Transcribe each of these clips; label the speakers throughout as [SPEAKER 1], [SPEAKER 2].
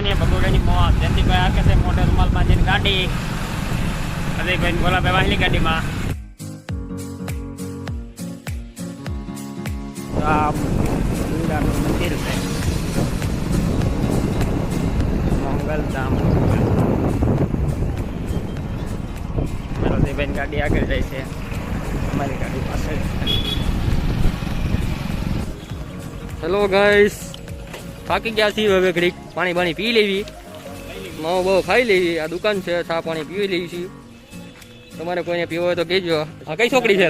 [SPEAKER 1] પગનાળાની ભગોડાની મોત જયંતિભાઈ આકે છે મોટે રૂમાલ બાંધીને ગાડી અજયભાઈ ને ભોલાભાઈ વાહલી ગાડીમાં તો આ દુર્ગાનું મંદિર છે મંગલધામ અજયભાઈ ગાડી આગળ જાય છે અમારી ગાડી પાછળ હેલો ગાઈસ થાકી ગયા છીએ હવે ઘડીક પાણી પાણી પી લેવી. માવો બહુ ખાઈ લેવી. આ દુકાન છે, ચા પાણી પી લેવી છીએ. તમારે કોઈને પીવો હોય તો કહેજો. આ કઈ છોકરી છે?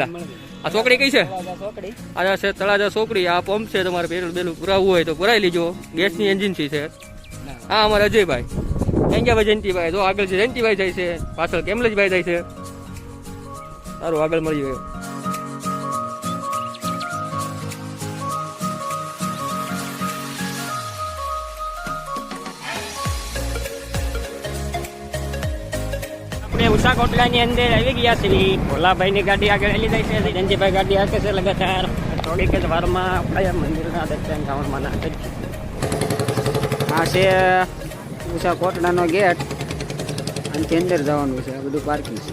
[SPEAKER 1] આ છોકરી કઈ છે? આ છે તળાજા છોકરી. આ પંપ છે, તમારે પેલું પેલું પુરાવવું હોય તો પુરાવી લેજો. ગેસની એજન્સી છે. હા, અમારે અજયભાઈ. ક્યાં ગયા ભાઈ જયંતિભાઈ? જો આગળ છે, જયંતિભાઈ જાય છે. પાછળ કેમલેજભાઈ જાય છે. સારું, આગળ મળી ગયો. ઉષા કોટલાની અંદર આવી ગયા છીએ ભોલાભાઈની ગાડી આગળ લઈ જાય છે. જયંતિભાઈ ગાડી આવે છે લગાતાર. થોડીક જ વારમાં આપણે મંદિરના દર્શન ગામમાં ના
[SPEAKER 2] આ છે ઉષા કોટડાનો ગેટ. તે અંદર જવાનું છે. બધું પાર્કિંગ છે.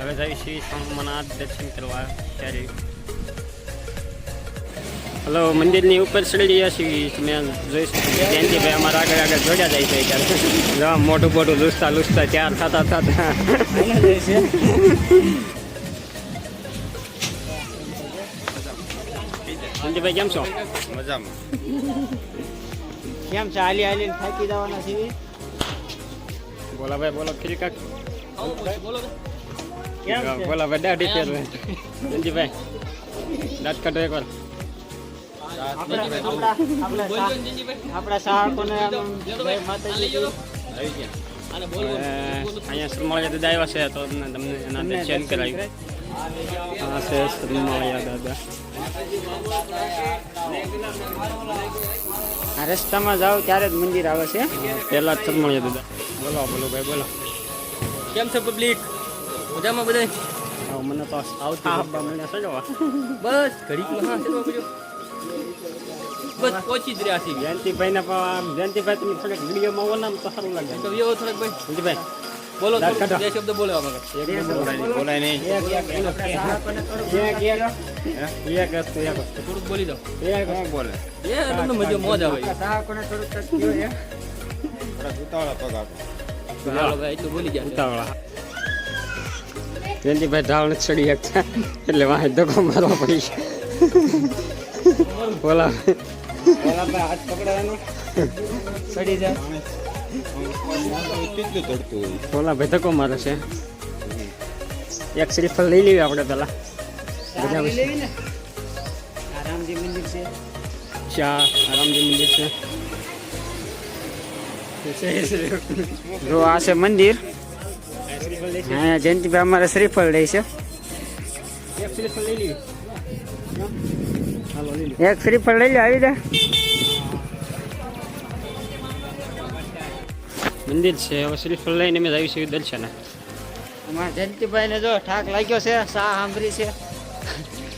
[SPEAKER 1] હવે જઈ શ્રી સોમનાથ દર્શન કરવા. ત્યારે હલો મંદિરની ઉપર ચડી રહ્યા છીએ. તમે જોઈ શકો. જયંતિભાઈ અમારા આગળ આગળ જોડ્યા જાય છે ત્યારે મોટું મોટું લૂસતા લૂસતા ચાર થતા થતા. જયંતિભાઈ કેમ છો?
[SPEAKER 3] મજામાં.
[SPEAKER 2] કેમ છે? હાલી હાલી થાકી જવાના છે
[SPEAKER 1] બોલા ભાઈ બોલો ખીરી કાક.
[SPEAKER 2] કેમ છે?
[SPEAKER 1] બોલા ભાઈ દાઢી ફેરવે. જયંતિભાઈ દાંત કાઢો એકવાર.
[SPEAKER 2] આપણા
[SPEAKER 1] અહીંયા સરમાળિયા દાદા આવ્યા છે તો તમને તમને એના દર્શન
[SPEAKER 2] દર્શન
[SPEAKER 1] કરાવ્યું છે સરમાળિયા દાદા.
[SPEAKER 2] આ રસ્તામાં જાઓ ત્યારે જ મંદિર આવે છે.
[SPEAKER 1] પહેલા જ સરમાળિયા દાદા. બોલો બોલો ભાઈ બોલો. કેમ છે પબ્લિક મજામાં બધા મને તો આવતા
[SPEAKER 4] બસ હા બીજો બસ પહોંચી જ રહ્યા છીએ.
[SPEAKER 1] જયંતિભાઈ ને જયંતિભાઈ તમે થોડીક વિડીયોમાં બોલો તો સારું લાગે.
[SPEAKER 4] તો વ્યવ થોડાક ભાઈ.
[SPEAKER 1] જયંતિભાઈ
[SPEAKER 4] બોલો. બે શબ્દ બોલવા આમાં
[SPEAKER 3] બોલાય નહીં
[SPEAKER 2] થોડુંક
[SPEAKER 1] એક એક
[SPEAKER 4] બોલી દો
[SPEAKER 1] એક
[SPEAKER 3] બોલે?
[SPEAKER 4] એ તમને મજા મોજ આવે.
[SPEAKER 2] આપણા થોડુંક ટચ કહો એમ.
[SPEAKER 3] થોડાક ઉતાવળા પગ આપો.
[SPEAKER 4] હાલો ભાઈ એટલું બોલી ગયા
[SPEAKER 1] ઉતાવળા. જયંતિભાઈ ઢાળ ચડી શકતા. એટલે વાંહે ધક્કો મારવા પડી બોલા
[SPEAKER 2] હાથ પકડવાનો ચડી જાય
[SPEAKER 3] કેટલું તડતું હોય
[SPEAKER 1] બોલા ભાઈ ધક્કો મારે છે. એક શ્રીફળ લઈ લેવી આપણે પેલા બધા
[SPEAKER 2] રામજી મંદિર છે.
[SPEAKER 1] ચા રામજી મંદિર છે.
[SPEAKER 2] જો આ છે મંદિર. અહીંયા જયંતિભાઈ અમારે શ્રીફળ લે છે.
[SPEAKER 1] એક શ્રીફળ લઈ લેવી.
[SPEAKER 2] એક શ્રીફળ લઈ લે આવી દે
[SPEAKER 1] મંદિર છે હવે શ્રીફળ લઈને અમે જઈશું દર્શને.
[SPEAKER 2] અમારા જયંતિભાઈ ને જો ઠાક લાગ્યો છે સા સાંભળી છે.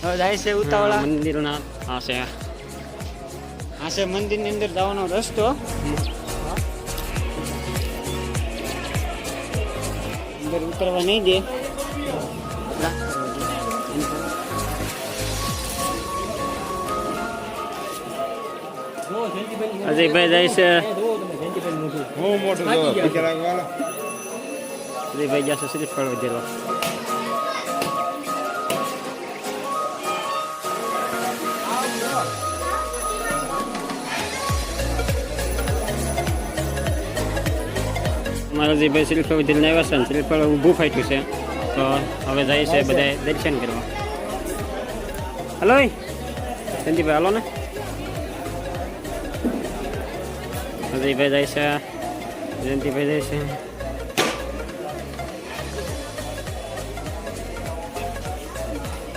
[SPEAKER 2] હવે જાય છે ઉતાવળા.
[SPEAKER 1] મંદિરના આ છે.
[SPEAKER 2] આ છે મંદિરની અંદર જવાનો રસ્તો. અંદર ઉતરવા નહીં દે.
[SPEAKER 1] અજયભાઈ જાય છે.
[SPEAKER 3] બહુ મોટું
[SPEAKER 1] અજયભાઈ ગયા. છે શ્રીફળ વધેલો. મારા જે ભાઈ શ્રીફળ વધીને આવ્યા છે ને શ્રીફળ ઊભું ફાટ્યું છે. તો હવે જાય છે બધા દર્શન કરવા. હલો સંદીપભાઈ હાલો ને. અજયભાઈ જાય છે જયંતિભાઈ જાય છે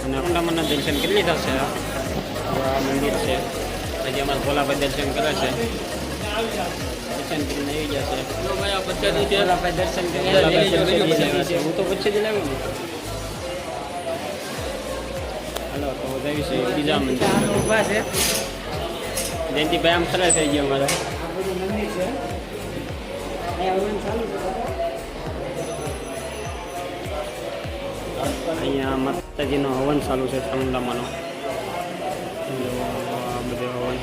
[SPEAKER 1] અને અપડામણના દર્શન કેટલી થશે આ મંદિર છે હજી અમારા ભોલાભાઈ દર્શન કરે છે દર્શન કરીને આવી ગયા છે
[SPEAKER 4] જો ભાઈ આ પંચાયતી છે
[SPEAKER 1] ભોલાભાઈ દર્શન કરી
[SPEAKER 4] લઈ લેજો,
[SPEAKER 1] દર્શન
[SPEAKER 4] લઈ લેજો,
[SPEAKER 1] કરી
[SPEAKER 4] લઈ લેજો.
[SPEAKER 1] હું તો પછી જ લાવ્યો હાલો તો છીએ બીજા મંદિર જયંતિભાઈ આમ ખરા થઈ ગયા અમારા
[SPEAKER 2] અહીંયા
[SPEAKER 1] માતાજીનો હવન ચાલુ છે ચામુંડામાંનો બધે હવન.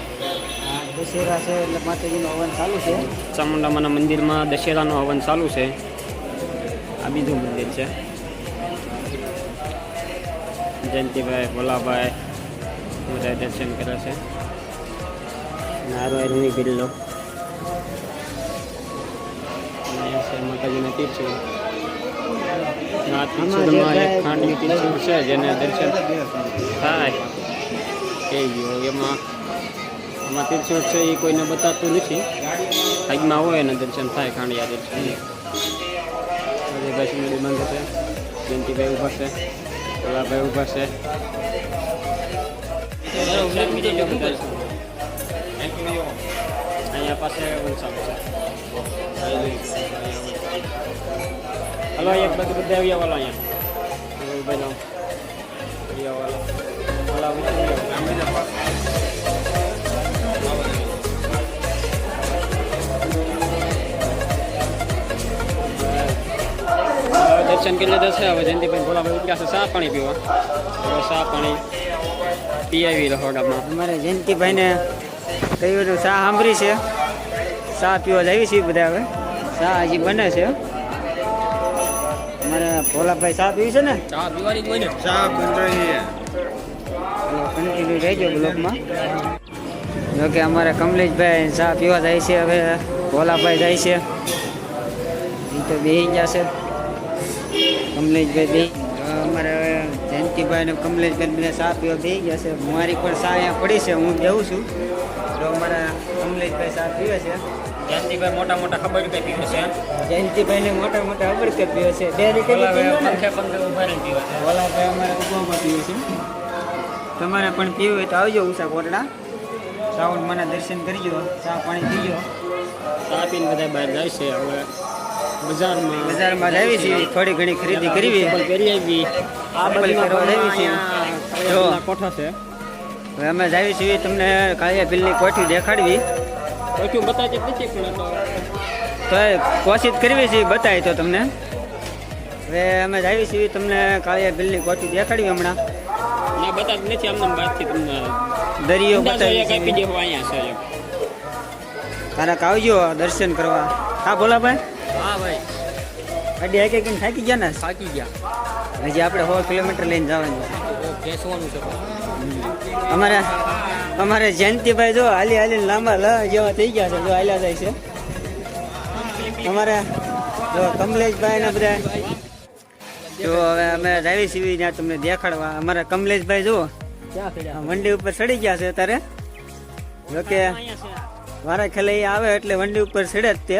[SPEAKER 2] દશેરા છે એટલે માતાજીનું હવન ચાલુ છે.
[SPEAKER 1] ચામુંડામાના મંદિરમાં દશેરાનો હવન ચાલુ છે. આ બીજું મંદિર છે. જયંતિભાઈ ભોલાભાઈ બધા દર્શન કરે છે. નારો રૂની બિલ્લો અહીંયા છે માતાજીના તીર્થો. આ તીર્થોમાં એક ખાંડની તીર્થો છે જેને દર્શન થાય. થઈ ગયો. એમાં આમાં તીર્થો છે એ કોઈને બતાવતું નથી. આજમાં હોય એના દર્શન થાય ખાંડિયા દર્શન. અજયભાઈ સુંદરી બંધ છે જયંતિભાઈ ઊભા છે ભોલાભાઈ ઊભા છે. અહીંયા પાસે વંશાલ છે. હલો એક બધું બધા આવ્યા વાળા અહીંયા ભાઈ નામ આવ્યા વાળા વાળા દર્શન કરી લીધા છે હવે જયંતિભાઈ ભોલાભાઈ ઉઠ્યા છે ચા પાણી પીવા હવે ચા પાણી પી આવી રહોડામાં
[SPEAKER 2] અમારે જયંતિભાઈને કહ્યું હતું ચા સાંભળી છે સાહ પીવા જાવી છીએ બધા હવે ચા હજી બને છે ભોલાભાઈ ચા પીવી છે ને?
[SPEAKER 4] ચા પીવાની કોઈ ને?
[SPEAKER 3] ચા
[SPEAKER 2] કન્ટિન્યુ રહેજો બ્લોકમાં જોકે અમારે કમલેશભાઈ ચા પીવા જાય છે હવે ભોલાભાઈ જાય છે. એ તો બેહી ગયા છે. કમલેશભાઈ બે અમારે હવે જયંતિભાઈ અને કમલેશભાઈ બધા ચા પીવા બેસી ગયા છે. મારી પણ ચા અહીંયા પડી છે હું જઉં છું. તો અમારા કમલેશભાઈ ચા પીવે છે.
[SPEAKER 1] જયંતિભાઈ મોટા મોટા ખબર કઈ પીવે છે?
[SPEAKER 2] જયંતિભાઈને મોટા મોટા અબડકે પીવે છે? બે રીતે
[SPEAKER 1] પંખે પંખે ઊભા પીવે છે.
[SPEAKER 2] ભોલાભાઈ અમારે ઉભામાં પીવે છે. તમારે પણ પીવું હોય તો આવજો ઉષા કોટડા. શ્રાવણ મને દર્શન કરજો. ચા પાણી પીજો.
[SPEAKER 1] ચા પીને બધા બહાર જાય છે હવે. બજારમાં
[SPEAKER 2] બજારમાં લાવી છે. થોડી ઘણી ખરીદી કરવી
[SPEAKER 1] કરી આવી. આ
[SPEAKER 2] બધી છે.
[SPEAKER 1] કોઠા છે.
[SPEAKER 2] હવે અમે જાવી છીએ. તમને કાળિયા બિલની કોઠી દેખાડવી.
[SPEAKER 1] કોઠું બતાવી નથી પણ તો.
[SPEAKER 2] તો એ કોશિશ કરવી છે બતાવી તો તમને. હવે અમે જાવી છીએ તમને કાળિયા બિલની કોચી દેખાડવી હમણાં.
[SPEAKER 1] ના બતાવી નથી અમને વાતથી તમને.
[SPEAKER 2] દરિયો બતાવી
[SPEAKER 1] એક
[SPEAKER 2] છે
[SPEAKER 1] દેવો અહીંયા છે.
[SPEAKER 2] તારાક આવજો દર્શન કરવા. હા બોલા ભાઈ.
[SPEAKER 4] હા ભાઈ.
[SPEAKER 2] અડી એક કેમ થાકી ગયા ને?
[SPEAKER 4] થાકી ગયા.
[SPEAKER 2] હજી આપણે સો કિલોમીટર લઈને જવાનું છે. અમારે અમારે જયંતિભાઈ જો હાલી હાલી લાંબા લ જેવા થઈ ગયા છે, જો હાલ્યા જાય છે. અમારે જો કમલેશભાઈ ને બધા. જો હવે અમે જાવી સીવી, ત્યાં તમને દેખાડવા. અમારા કમલેશભાઈ જુઓ, વંડી ઉપર ચડી ગયા છે અત્યારે. જોકે મારા ખેલે ઈ આવે એટલે વંડી ઉપર ચડે જ તે.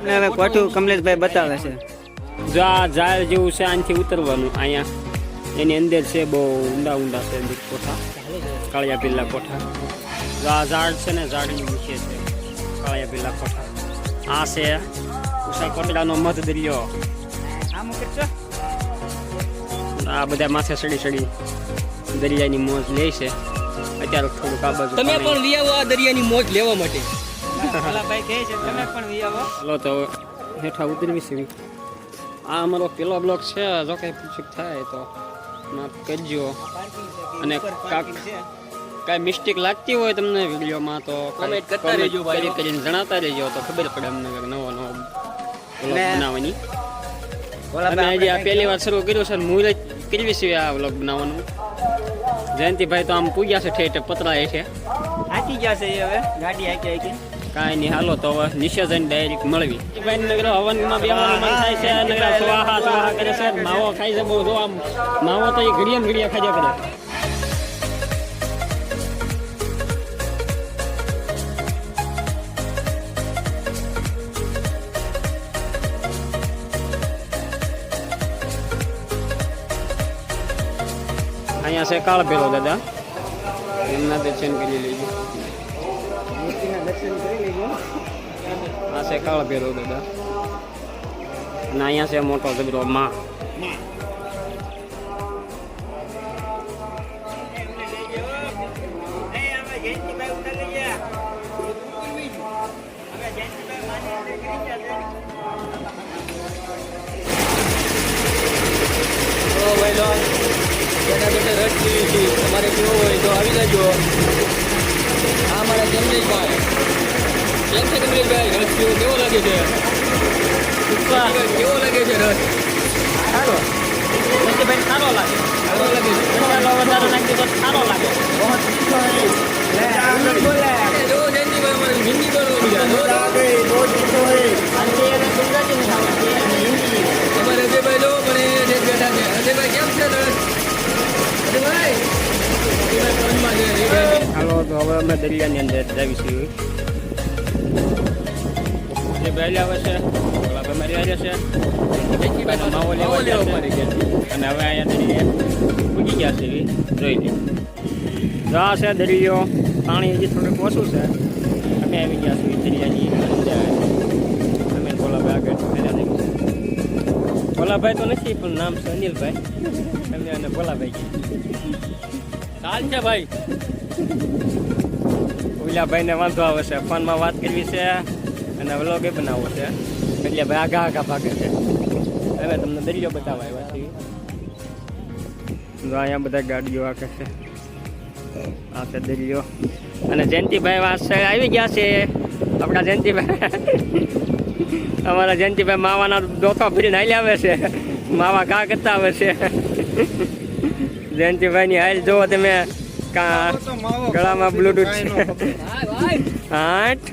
[SPEAKER 2] અને હવે કોઠું કમલેશભાઈ બતાવે છે.
[SPEAKER 1] જો આ ઝાડ જેવું છે, આનાથી ઉતરવાનું. અહીંયા એની અંદર છે, બહુ ઊંડા ઊંડા છે કોઠા. કાળિયા બિલ્લા કોઠા. જો આ ઝાડ છે ને ઝાડની નીચે છે. કાળિયા બિલ્લા કોઠા. આ છે ઉષા કોટડાનો મધ દરિયો. આ બધા માથે સડી સડી દરિયાની મોજ લે છે. અત્યારે થોડુંક આ બાજુ
[SPEAKER 4] તમે
[SPEAKER 1] પણ
[SPEAKER 4] લઈ આવો આ દરિયાની મોજ લેવા માટે.
[SPEAKER 2] ભોલાભાઈ કહે છે તમે પણ વી આવો
[SPEAKER 1] હાલો તો હેઠા ઉતરવી છે. આ અમારો પેલો બ્લોક છે જો કંઈ પૂછક થાય તો. માફ કરજો. અને કાંઈ મિસ્ટેક લાગતી હોય તમને વિડીયોમાં તો
[SPEAKER 4] કમેન્ટ કરતા રહેજો ભાઈ.
[SPEAKER 1] કરી કરીને જણાતા રહેજો. તો ખબર પડે અમને કે નવો નવો
[SPEAKER 2] વ્લોગ
[SPEAKER 1] બનાવવાની.
[SPEAKER 2] અને
[SPEAKER 1] અમે આ પહેલી વાર શરૂ કર્યું છે મુહૂર્ત કરવી છે આ વ્લોગ બનાવવાનું. જયંતિભાઈ તો આમ પૂગ્યા છે ઠેઠ પતરા છે
[SPEAKER 2] થાકી ગયા છે હવે. ગાડી હાકી હાકી
[SPEAKER 1] કાંઈ નહીં. હાલો, તો હવે નીચે ડાયરેક્ટ મળવી. ભાઈ નગર હવનમાં બેવાનું મન થાય છે, નગર સ્વાહા સ્વાહા કરે છે. માવો ખાય છે બહુ જો આમ. માવો તો એ ઘડિયા ઘડિયા ખાજા કરે. અહીંયા છે કાળ ભેરો દાદા. એમના દર્શન કરી
[SPEAKER 2] મૂર્તિના દર્શન કરી લેજો
[SPEAKER 1] આ છે કાળ ભેરો દાદા. અને અહીંયા છે મોટો જબરો માં.
[SPEAKER 2] બેટા બેટા રસ પીવી
[SPEAKER 4] તમારે કેવો હોય તો આવી જજો. આ મારા જમજેશભાઈ કેમ છે કમલેશભાઈ રસ કેવો કેવો લાગે છે કેવો લાગે છે રસ
[SPEAKER 1] સારો જયંતિભાઈ સારો લાગે
[SPEAKER 4] સારો લાગે
[SPEAKER 1] મસાલો વધારે નાખી તો સારો લાગે
[SPEAKER 4] એ હિન્દી બોલવું બીજા જો તો.
[SPEAKER 1] અંતે એને ગુજરાતી નથી આવડતી અને હિન્દી
[SPEAKER 4] અમારે અજયભાઈ જો મને જે બેઠા છે અજયભાઈ કેમ છે રસ અજયભાઈ.
[SPEAKER 1] હાલો, તો હવે અમે દરિયાની અંદર જાવીશું જે પહેલી આવે છે ઓલા ભાઈ મારી હારે છે માવો લેવા
[SPEAKER 4] લેવા મારી
[SPEAKER 1] છે.
[SPEAKER 4] ગયા
[SPEAKER 1] અને હવે અહીંયા દરિયે પૂગી ગયા છે જોઈ લે જો છે દરિયો પાણી હજી થોડુંક ઓછું છે. અમે આવી ગયા છીએ દરિયાની અમે ભોલાભાઈ આગળ ભોલાભાઈ તો નથી પણ નામ છે અનિલભાઈ. અમે અને ભોલાભાઈ
[SPEAKER 4] ચાલ છે ભાઈ.
[SPEAKER 1] ઓલા ભાઈને વાંધો આવે છે ફોનમાં વાત કરવી છે. અને વ્લોગ એ બનાવવો છે. એટલે ભાઈ આગા આગા ભાગે છે. હવે તમને દરિયો બતાવવા આવ્યા છીએ. તો અહીંયા બધા ગાડીઓ આખે છે. આ છે દરિયો. અને જયંતિભાઈ વાસ આવી ગયા છે. આપણા જયંતિભાઈ. અમારા જયંતિભાઈ માવાના દોથો ફરીને હાલી આવે છે. માવા ઘા કરતા આવે છે. જયંતિભાઈની હાલ જોવો તમે. કા ગળામાં બ્લુટૂથ છે આઠ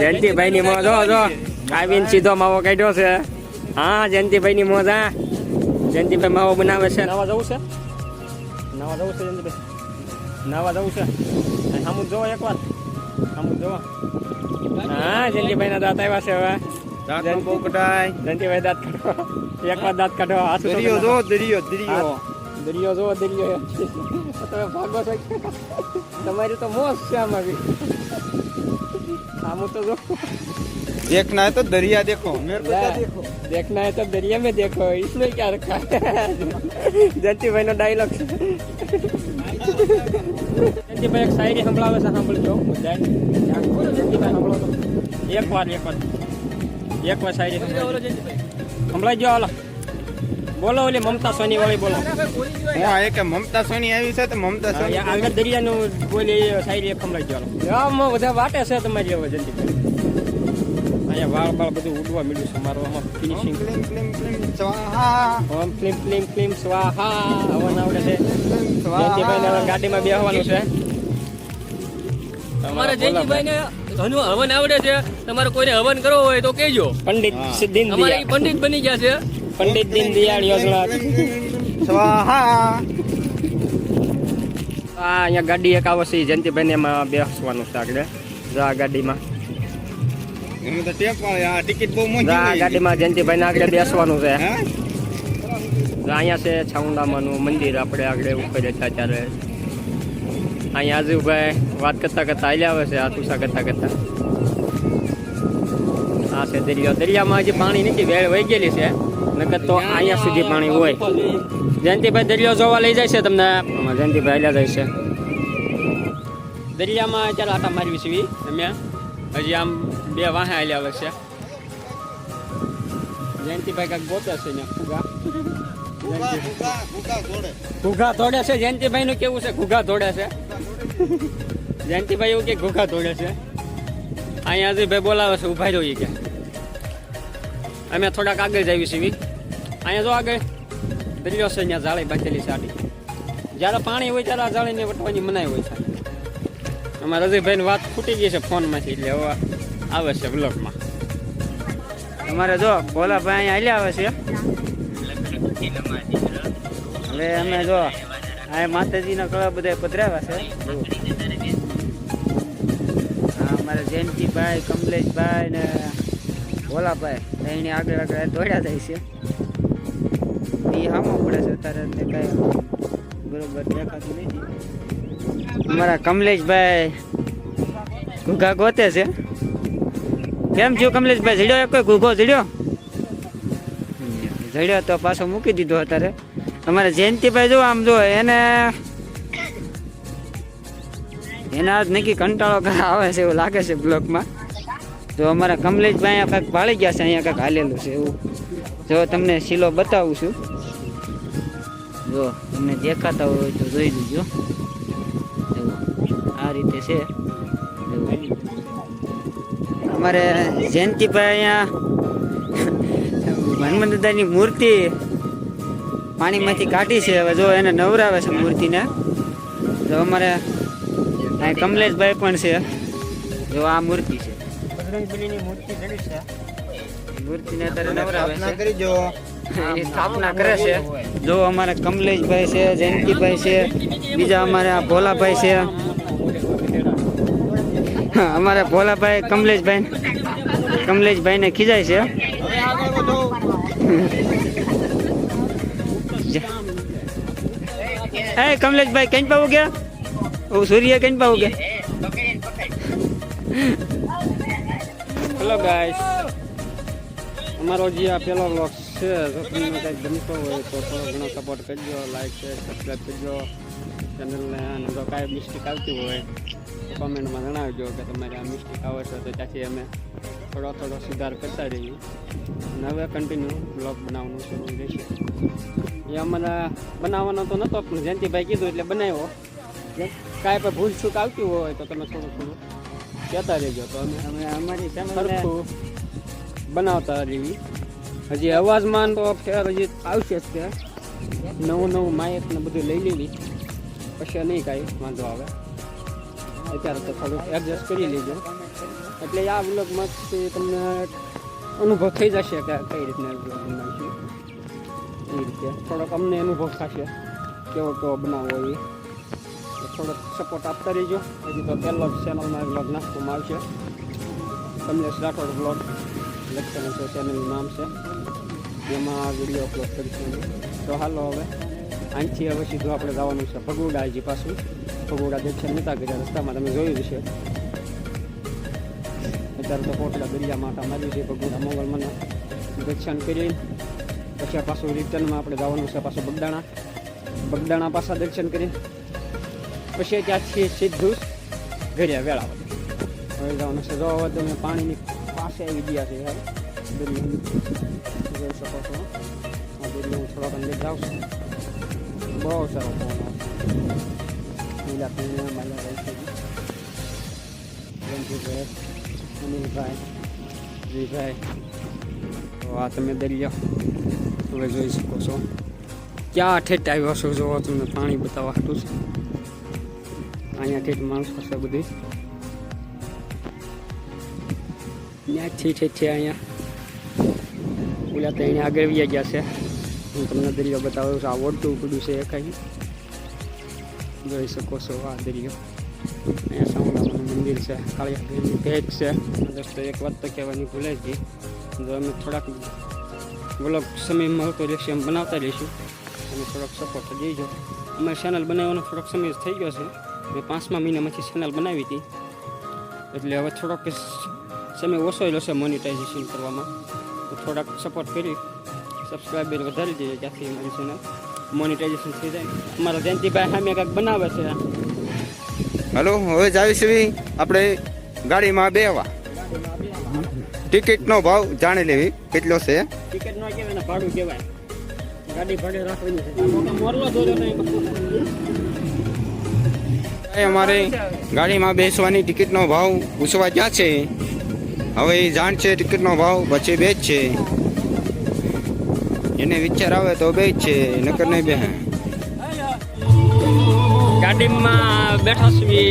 [SPEAKER 1] જયંતિભાઈની મોજ જો જો. આવીને સીધો માવો કાઢ્યો છે. હા જયંતિભાઈની મોજ હા. જયંતિભાઈ માવો બનાવે છે. નવા જવું છે? નવા જવું છે જયંતિભાઈ? નવા જવું છે? સામું જોવો એક વાર સામું જોવો. હા જયંતિભાઈના દાંત આવ્યા છે હવે.
[SPEAKER 3] બહુ કઢાય.
[SPEAKER 1] જયંતિભાઈ દાંત કાઢો. એકવાર દાંત કાઢો. હાથું
[SPEAKER 3] દરિયો. જો દરિયો દરિયો.
[SPEAKER 1] દરિયો જોવો દરિયો. તમે ભાગો છો. તમારી તો મોજ છે આમાં બી આમું તો જો
[SPEAKER 3] देखना है तो दरिया देखो मेरे को क्या
[SPEAKER 1] ला,
[SPEAKER 3] देखो
[SPEAKER 1] देखना है तो दरिया में देखो इसमें क्या रखा है जयंती भाई નો ડાયલોગ છે જયંતિ ભાઈ એક શાયરી સંભળાવે છે સાંભળજો બધાય. જયંતિ ભાઈ સંભળો તો એક વાર એક વાર એક વાર શાયરી સંભળાવજો. સંભળાઈ ગયો હાલો બોલો ઓલી મમતા સોની વાળી બોલો.
[SPEAKER 3] હું આ કે મમતા સોની આવી છે તો મમતા સોની
[SPEAKER 1] આગળ દરિયાનું બોલી શાયરી એક ગયો હાલો. આમાં બધા વાટે છે તમારી હવે જલ્દી. અહીંયા વાળ બાળ બધું ઉડવા મળ્યું છે મારું આમાં ફિનિશિંગ
[SPEAKER 3] ક્લીમ ક્લીમ ક્લીમ સ્વાહા.
[SPEAKER 1] ઓમ ક્લીમ ક્લીમ ક્લીમ સ્વાહા. હવન આવડે છે. જયંતિભાઈ ને ગાડીમાં બેહવાનું છે.
[SPEAKER 4] તમારે જયંતિભાઈને ને હવન આવડે છે. તમારે કોઈને હવન કરવો હોય તો કહેજો.
[SPEAKER 1] પંડિત
[SPEAKER 4] પંડિત બની ગયા છે.
[SPEAKER 1] પંડિત દીન દયાળ યોજના
[SPEAKER 3] સ્વાહા.
[SPEAKER 1] આ અહીંયા ગાડી એક આવે છે ને એમાં બેસવાનું છે આગળ. જો આ ગાડીમાં. ગાડીમાં જયંતિભાઈને આગળ બેસવાનું છે. અહીંયા છે છાઉંડામાનું મંદિર આપણે આગળ ઉપર જતા ત્યારે અહીંયા આજુભાઈ વાત કરતા કરતા હાલ્યા આવે છે આ તુસા કરતા કરતા. આ છે દરિયો. દરિયામાં હજી પાણી નથી, વેળ વહી ગયેલી છે. નકર તો અહીંયા સુધી પાણી હોય. જયંતિભાઈ, દરિયો જોવા લઈ જાય છે તમને? જયંતિભાઈ હાલ્યા જાય છે. દરિયામાં અત્યારે આટા મારવી છે ઈ હજી આમ બે વાહે હાલ્યા આવે છે. જયંતિભાઈ કાંઈક ગોતે છે ને, ફુગા. ઘૂઘા ધોડે છે. જયંતિભાઈ નું કેવું છે? ઘૂઘા ધોડે છે. જયંતિભાઈ એવું કે ઘૂઘા ધોડે છે. અહીંયા હજી ભાઈ બોલાવે છે, ઊભા જોઈએ કે. અમે થોડાક આગળ જઈએ છીએ અહીંયા જો આગળ. દરિયો છે અહીંયા જાળી બાંધેલી આડી. જ્યારે પાણી હોય ત્યારે આ જાળીને વટવાની મનાઈ હોય છે. અમારા રજીભાઈ વાત ફૂટી ગઈ છે ફોનમાંથી, એટલે હવે આવે છે બ્લોગમાં
[SPEAKER 2] અમારે જો ભોલાભાઈ અહીંયા હાલ્યા આવે છે. હવે અમે જો આ માતાજીના કળા બધા પધરાવ્યા છે. અમારે જયંતિભાઈ, કમલેશભાઈ ને ભોલાભાઈ એને આગળ આગળ દોડ્યા જાય છે. એ હામો પડે છે અત્યારે એટલે કાંઈ બરોબર દેખાતું નથી. અમારા કમલેશભાઈ ઘૂઘા ગોતે છે. કેમ થયું કમલેશભાઈ? જડ્યો એક ઘૂઘો, જડ્યો? જડ્યો તો પાછો મૂકી દીધો અત્યારે. અમારે જયંતિભાઈ જો આમ જો, એને એના જ નક્કી કંટાળો આવે છે એવું લાગે છે બ્લોકમાં. તો અમારા કમલેશભાઈ અહીંયા કાંઈક ભાળી ગયા છે, અહીંયા કાંઈક હાલેલું છે એવું. જો તમને શીલો બતાવું છું. જો, તમને દેખાતા હોય તો જોઈ લીજો. છે. અમારે જયંતિભાઈ અહીંયા હનુમાન દાદાની મૂર્તિ પાણીમાંથી કાઢી છે. હવે જો એને નવરાવે છે મૂર્તિને. તો અમારે કમલેશભાઈ પણ છે. જો આ મૂર્તિ
[SPEAKER 1] બજરંગબલીની મૂર્તિ જડી છે.
[SPEAKER 2] મૂર્તિને અત્યારે નવરાવે
[SPEAKER 3] સ્થાપના
[SPEAKER 2] છે.
[SPEAKER 3] કરી જો.
[SPEAKER 2] સ્થાપના કરે છે. જો અમારે કમલેશભાઈ છે જયંતિભાઈ છે બીજા અમારે આ ભોલાભાઈ છે. હા, અમારે ભોલાભાઈ કમલેશભાઈ કમલેશભાઈને ખીજાય છે. એ કમલેશભાઈ કઈ પાવું ગયા? ઓ સૂર્ય કઈ પાવું ગયા?
[SPEAKER 1] હેલો ગાઈસ અમારો જે આ પહેલો વ્લોગ છે, જો તમને કંઈક ગમતો હોય તો થોડો ઘણો સપોર્ટ કરજો લાઈક છે સબસ્ક્રાઈબ કરજો. ચેનલને અને જો કાંઈ મિસ્ટેક આવતી હોય, તો કોમેન્ટમાં જણાવજો કે તમારે આ મિસ્ટેક આવે છે, તો ત્યાંથી અમે થોડો થોડો સુધાર કરતા રહીએ. અને હવે કન્ટિન્યુ બ્લોગ બનાવવાનું શરૂ રહેશે એ અમારે બનાવવાનો તો નહોતો પણ જયંતિભાઈ કીધું એટલે બનાવ્યો. કાંઈ પણ ભૂલ છૂટ આવતી હોય તો તમે થોડું થોડું કહેતા રહેજો તો અમે
[SPEAKER 2] અમે અમારી
[SPEAKER 1] સરખું બનાવતા રહેવી હજી અવાજમાં તો ફેર હજી આવશે જ કે નવું નવું માયક ને બધું લઈ લેવી પછી નહીં કાંઈ વાંધો આવે. અત્યારે તો થોડુંક એડજસ્ટ કરી લેજો. એટલે આ વ્લોગમાંથી તમને અનુભવ થઈ જશે કે કઈ રીતના બ્લોગ બનાવશે એ રીતે થોડોક અમને અનુભવ થશે. કેવો કેવો બનાવવો એ. થોડોક સપોર્ટ આપતા રહીજો. હજી તો પહેલો ચેનલમાં વ્લોગ નાખવામાં આવશે. કમલેશ રાઠોડ વ્લોગ લખવાનું છે ચેનલનું નામ છે. એમાં વીડિયો અપલોડ કરીશું તો હાલો હવે, અહીંથી હવે સીધું આપણે જવાનું છે ભગોડા હજી પાછું. ભગોડા દર્શન નહોતા ગયા રસ્તામાં તમે જોયું છે અત્યારે તો પોટલા દરિયા માટા માર્યું છે ભગોડા મંગળ મને. દર્શન કરી. પછી પાછું રિટર્નમાં આપણે જવાનું છે પાછું બગદાણા. બગદાણા પાછા દર્શન કરી. પછી ત્યાંથી સીધું ઘરે વેળાવળ હવે જવાનું છે જો હવે તમે પાણીની પાસે આવી ગયા છે યાર દરિયો જોઈ શકો છો. આ દરિયો હું થોડોક અંદર જાઉં છું. બહુ સારો ફોન આવશે લીલા પીણા માલાભાઈ છે. રંજીભાઈ અનિલભાઈ જીભાઈ તો આ તમે દરિયો. હવે જોઈ શકો છો. ક્યાં ઠેઠ આવ્યો છો? જોવો તમને પાણી બતાવવા હાટું છે. અહીંયા જ માણસ છે બધી. ત્યાંથી છે અહીંયા. ઓલા તો અહીંયા આગળ વ્યા ગયા છે. હું તમને દરિયો બતાવું છું. આવડતું પડ્યું છે કાંઈ જોઈ શકો છો આ દરિયો. અહીંયા સામુદાનું મંદિર છે કાળિયાની ભેટ છે. દોસ્તો એક વાત તો કહેવાની ભૂલે જ જો અમે થોડાક વ્લોગ સમય મળતો રહેશે એમ બનાવતા રહીશું. અને થોડોક સપોર્ટ દેજો અમારી ચેનલ બનાવવાનો થોડોક સમય થઈ ગયો છે. મેં પાંચમા મહિનામાંથી ચેનલ બનાવી હતી. એટલે હવે થોડોક સમય ઓછો છે મોનિટાઇઝેશન કરવામાં. તો થોડાક સપોર્ટ કરી. સબસ્ક્રાઈબર વધારી દઈએ ત્યાંથી મારી ચેનલ મોનિટાઇઝેશન થઈ જાય. અમારા જયંતિભાઈ સામે કાંઈક બનાવે છે.
[SPEAKER 3] હલો હવે જાવીશું આપણે ગાડીમાં બેવા ટિકિટનો ભાવ જાણી લેવી. કેટલો છે?
[SPEAKER 1] ટિકિટ ન કહેવાય ભાડું કહેવાય. ગાડી ભાડે રાખવાની છે. મોરલો દોર્યો ને
[SPEAKER 3] એ અમારે ગાડીમાં બેસવાની ટિકિટનો ભાવ પૂછવા ગયા છે? હવે એ જાણ છે ટિકિટનો ભાવ પછી બે જ છે. એને વિચાર આવે તો બે જ છે નકર નહીં બે
[SPEAKER 1] ગાડીમાં બેઠા છીએ.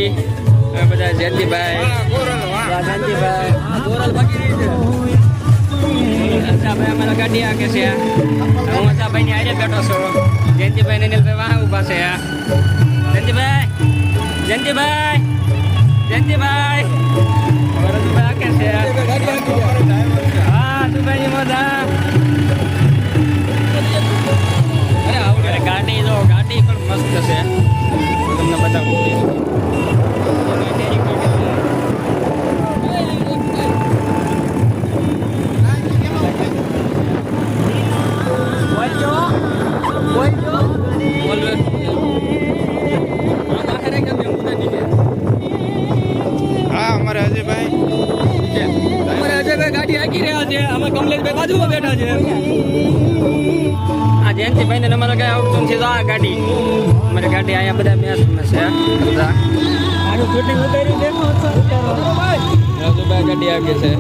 [SPEAKER 1] બધા જયંતિભાઈ.
[SPEAKER 2] ગાંધીભાઈ
[SPEAKER 1] અમારા ગાડી આગે છે. હું અચાભાઈ ની આરે બેઠો છું. જયંતિભાઈ ને નીલભાઈ વાહ ઊભા છે. જયંતિભાઈ જયંતિભાઈ. આગે છે. હા દુભાઈ મજા. અરે આવડે ગાડી જો ગાડી પણ મસ્ત છે. તમને બતાવું. હાકી રહ્યા છે. અમે કમલેશભાઈ બાજુમાં બેઠા છે. આ જયંતિભાઈ ને અમારે કઈ આવડતું છે તો આ ગાડી. અમારી ગાડી અહીંયા બધા મેસ છે બધા.
[SPEAKER 2] આનું ફિટિંગ ઉતાર્યું છે
[SPEAKER 1] રાજુભાઈ ગાડી આવી છે.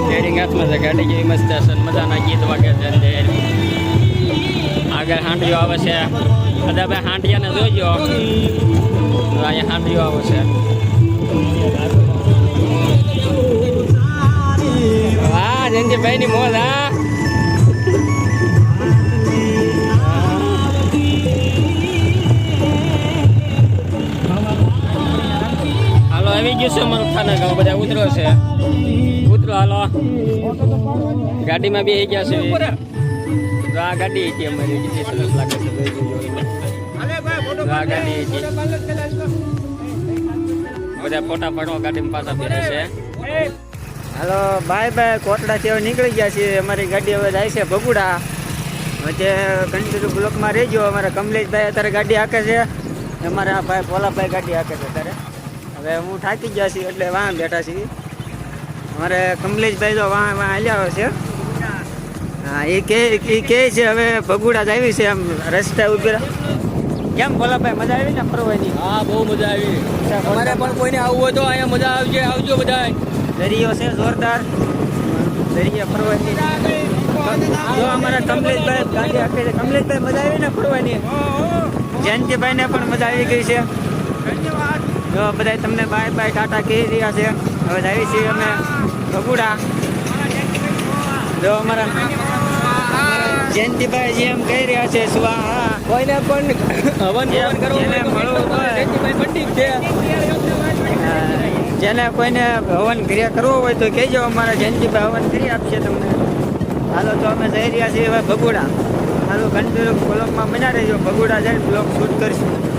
[SPEAKER 1] સ્ટેરિંગ હાથમાં છે ગાડી મસ્ત છે મજાના ગીત વાગે છે આગળ હાંડીઓ આવે છે. કદાભાઈ હાંડિયાને જોજો. તો અહીંયા હાંડીઓ આવે છે. જયંતિભાઈ ની મોજ હા. હાલો, આવી ગયું છે અમારું ખાના ગામ. બધા ઉતરો છે. ઉતરો, હાલો. ગાડીમાં બી ગયા છે. તો આ ગાડી હતી અમારી. કેટલી સરસ લાગે છે. બધા ફોટા પાડવા ગાડીમાં પાછા ફેરે છે.
[SPEAKER 2] હાલો બાય બાય કોટડાથી હવે નીકળી ગયા છીએ. અમારી ગાડી હવે જાય છે ભગુડા. વચ્ચે કન્ટિન્યુ બ્લોકમાં રહેજો. અમારા કમલેશભાઈ અત્યારે ગાડી હાકે છે. અમારા ભાઈ ભોલાભાઈ ગાડી હાકે છે અત્યારે. હવે હું થાકી ગયા છીએ એટલે વાં બેઠા છીએ. અમારે કમલેશભાઈ તો વાં વાં હાલ્યા છે. હા એ કે એ કહે છે હવે ભગુડા જ આવી છે એમ રસ્તા ઊભી કેમ ભોલાભાઈ મજા આવી ને ફરવાની?
[SPEAKER 5] હા બહુ મજા આવી. તમારે પણ કોઈને આવવું હોય તો અહીંયા મજા આવજે આવજો બધા
[SPEAKER 2] દરિયો છે જોરદાર. દરિયા ફરવાની. જો અમારા કમલેશભાઈ ગાડી આપે છે. કમલેશભાઈ મજા આવી ને ફરવાની? જયંતિભાઈ ને પણ મજા આવી ગઈ છે. જો બધા તમને બાય બાય ટાટા કહી રહ્યા છે. હવે આવી છીએ અમે બગુડા. જો અમારા જયંતિભાઈ જેમ કહી રહ્યા છે સુવા
[SPEAKER 5] કોઈને પણ હવન કરવું
[SPEAKER 2] હોય.
[SPEAKER 5] જયંતિભાઈ પંડિત છે.
[SPEAKER 2] અ, જેને કોઈને હવન ક્રિયા કરવો હોય તો કહેજો, અમારા જયંતિભાઈ હવન કરી આપશે તમને. હાલો, તો અમે જઈ રહ્યા છીએ હવે ભગુડા. હાલો કન્ટિન્યુ બ્લોકમાં બના રહેજો. ભગુડા જઈને બ્લોક શૂટ કરીશું.